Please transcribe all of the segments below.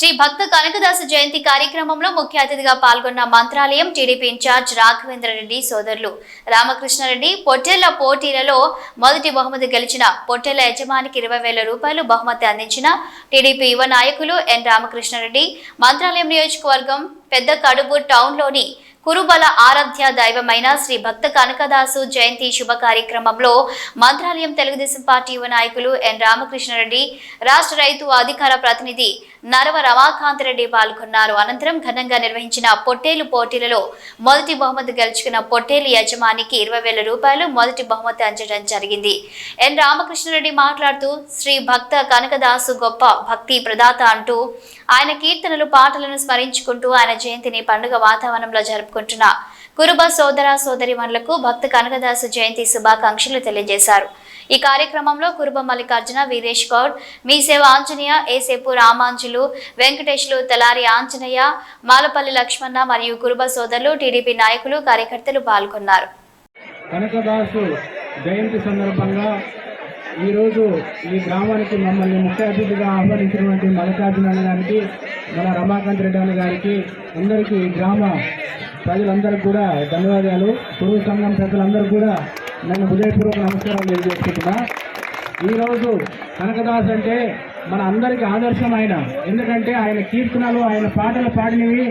శ్రీ భక్త కనకదాస జయంతి కార్యక్రమంలో ముఖ్య అతిథిగా పాల్గొన్న మంత్రాలయం టీడీపీ ఇన్ఛార్జ్ రాఘవేంద్ర రెడ్డి సోదరులు రామకృష్ణారెడ్డి పొట్టెళ్ళ పోటీలలో మొదటి బహుమతి గెలిచిన పొట్టెళ్ళ యజమానికి ఇరవై వేల రూపాయలు బహుమతి అందించిన టీడీపీ యువ నాయకులు ఎన్ రామకృష్ణారెడ్డి. మంత్రాలయం నియోజకవర్గం పెద్ద కడుగు టౌన్లోని కురుబల ఆరాధ్య దైవమైన శ్రీ భక్త కనకదాసు జయంతి శుభ కార్యక్రమంలో మంత్రాలయం తెలుగుదేశం పార్టీ యువ నాయకులు ఎన్ రామకృష్ణారెడ్డి రాష్ట్ర రైతు అధికార ప్రతినిధి నరవ రమాకాంతరెడ్డి పాల్గొన్నారు. అనంతరం ఘనంగా నిర్వహించిన పొట్టేలు పోటీలలో మొదటి బహుమతి గెలుచుకున్న పొట్టేలు యజమానికి ఇరవై వేల రూపాయలు మొదటి బహుమతి అంచడం జరిగింది. ఎన్ రామకృష్ణారెడ్డి మాట్లాడుతూ శ్రీ భక్త కనకదాసు గొప్ప భక్తి ప్రదాత అంటూ ఆయన కీర్తనలు పాటలను స్మరించుకుంటూ ఆయన జయంతిని పండుగ వాతావరణంలో జరుపుకుంటున్న. కురుబ సోదర సోదరిమణులకు భక్త కనకదాసు జయంతి శుభాకాంక్షలు తెలియజేశారు. ఈ కార్యక్రమంలో కురుబ మల్లికార్జున వీరేష్ గౌడ్ మీ సేవ ఆంజనేయ ఏసేపు రామాంజులు వెంకటేశ్లు తలారి ఆంజనేయ మాలపల్లి లక్ష్మణ మరియు కురుబ సోదరులు టీడీపీ నాయకులు కార్యకర్తలు పాల్గొన్నారు. కనకదాసు జయంతి సందర్భంగా ఈరోజు ఈ గ్రామానికి మమ్మల్ని ముఖ్య అతిథిగా ఆహ్వానించినటువంటి మల్లికార్జున గారికి మన రమాకాంత్ రెడ్డి గారికి అందరికీ ఈ గ్రామ ప్రజలందరికీ కూడా ధన్యవాదాలు. పురుగు సంఘం ప్రజలందరూ కూడా నన్ను హృదయపూర్వక నమస్కారాలు తెలియజేసుకుంటున్నా. ఈరోజు కనకదాస్ అంటే మన అందరికి ఆదర్శం ఆయన ఎందుకంటే ఆయన కీర్తనలు ఆయన పాటలు పాడినవి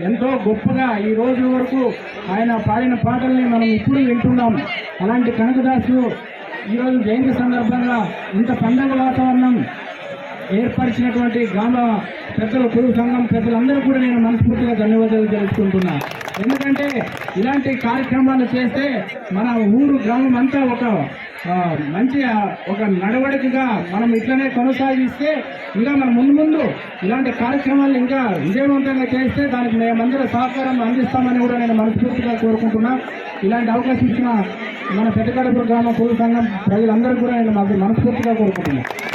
ఎంతో గొప్పగా ఈ రోజు వరకు ఆయన పాడిన పాటల్ని మనం ఇప్పుడు వింటున్నాం. అలాంటి కనకదాసు ఈరోజు జయంతి సందర్భంగా ఇంత పండగ వాతావరణం ఏర్పరిచినటువంటి గ్రామ పెద్దలు పొరుగు సంఘం పెద్దలందరూ కూడా నేను మనస్ఫూర్తిగా ధన్యవాదాలు తెలుసుకుంటున్నా ఎందుకంటే ఇలాంటి కార్యక్రమాలు చేస్తే మన ఊరు గ్రామం అంతా ఒక మంచి ఒక నడవడికగా మనం ఇట్లనే కొనసాగిస్తే ఇంకా మన ముందు ముందు ఇలాంటి కార్యక్రమాలు ఇంకా విజయవంతంగా చేస్తే దానికి మేమందరూ సహకారం అందిస్తామని కూడా నేను మనస్ఫూర్తిగా కోరుకుంటున్నా. ఇలాంటి అవకాశం ఇచ్చిన మన పెద్దకడపూర్ గ్రామ పొరుగు సంఘం ప్రజలందరూ కూడా నేను మనస్ఫూర్తిగా కోరుకుంటున్నాను